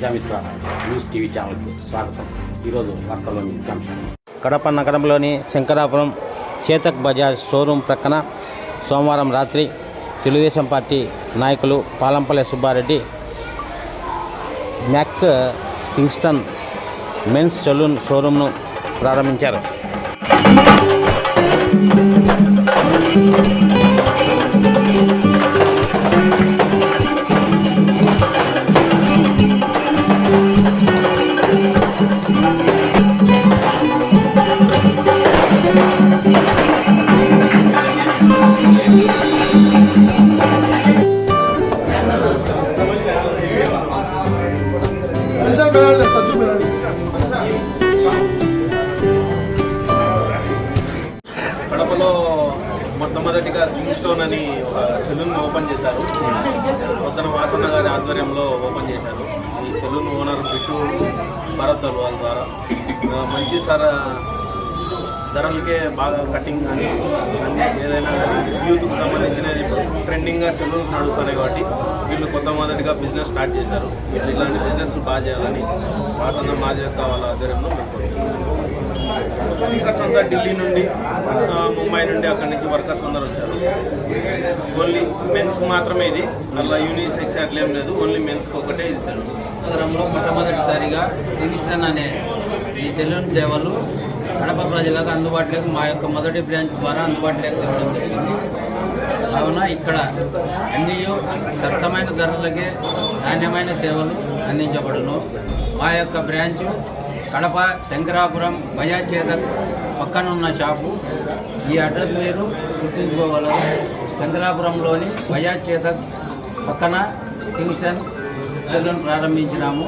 Prajamitra news TV ఛానల్కి స్వాగతం. ఈరోజు వార్తల్లోని ముఖ్యాంశాలు కడప నగరంలోని శంకరాపురం చేతక్ బజాజ్ షోరూం ప్రక్కన సోమవారం రాత్రి తెలుగుదేశం పార్టీ నాయకులు Palampalli Subbareddy Mac Kingston men's salon షోరూంను ప్రారంభించారు. కడపలో మొట్టమొదటిగా కింగ్ స్టోన్ అని ఒక సెలూన్ ఓపెన్ చేశారు. పొద్దున వాసన గారి ఆధ్వర్యంలో ఓపెన్ చేశారు. ఈ సెలూన్ ఓనర్ బిట్టు భరత్ వాళ్ళ ద్వారా. మంచి సర ధరలకే బాగా కటింగ్ కానీ అన్ని ఏదైనా యూత్కు సంబంధించినది ట్రెండింగ్గా సెలూన్స్ నడుస్తున్నాయి కాబట్టి వీళ్ళు కొత్త మొదటిగా బిజినెస్ స్టార్ట్ చేశారు. వీళ్ళు ఇలాంటి బిజినెస్లు బాగా చేయాలని వాసన మాజీ వాళ్ళ ఆధ్వర్యంలో మేము వర్కర్స్ అంతా ఢిల్లీ నుండి ముంబై నుండి అక్కడి నుంచి వర్కర్స్ అందరు వచ్చారు. ఓన్లీ మెన్స్ మాత్రమే ఇది. అలా యూనిసెక్స్ అట్లా ఏం లేదు. ఓన్లీ మెన్స్కి ఒకటే ఇది సెలూన్ నగరంలో మొట్టమొదటిసారిగా కింగ్స్టన్ అనే ఈ సెలూన్ సేవలు కడప ప్రజలకు అందుబాటులోకి మా యొక్క మొదటి బ్రాంచ్ ద్వారా అందుబాటులోకి తేవడం జరిగింది. కావున ఇక్కడ అన్నీ సరసమైన ధరలకే నాణ్యమైన సేవలు అందించబడును. మా యొక్క బ్రాంచ్ కడప శంకరాపురం బజాజ్ పక్కన పక్కనున్న షాపు. ఈ అడ్రస్ మీరు గుర్తుంచుకోగలరు. శంకరాపురంలోని బజాజ్ చేత పక్కన కింగ్స్టన్ సెలూన్ ప్రారంభించినాము.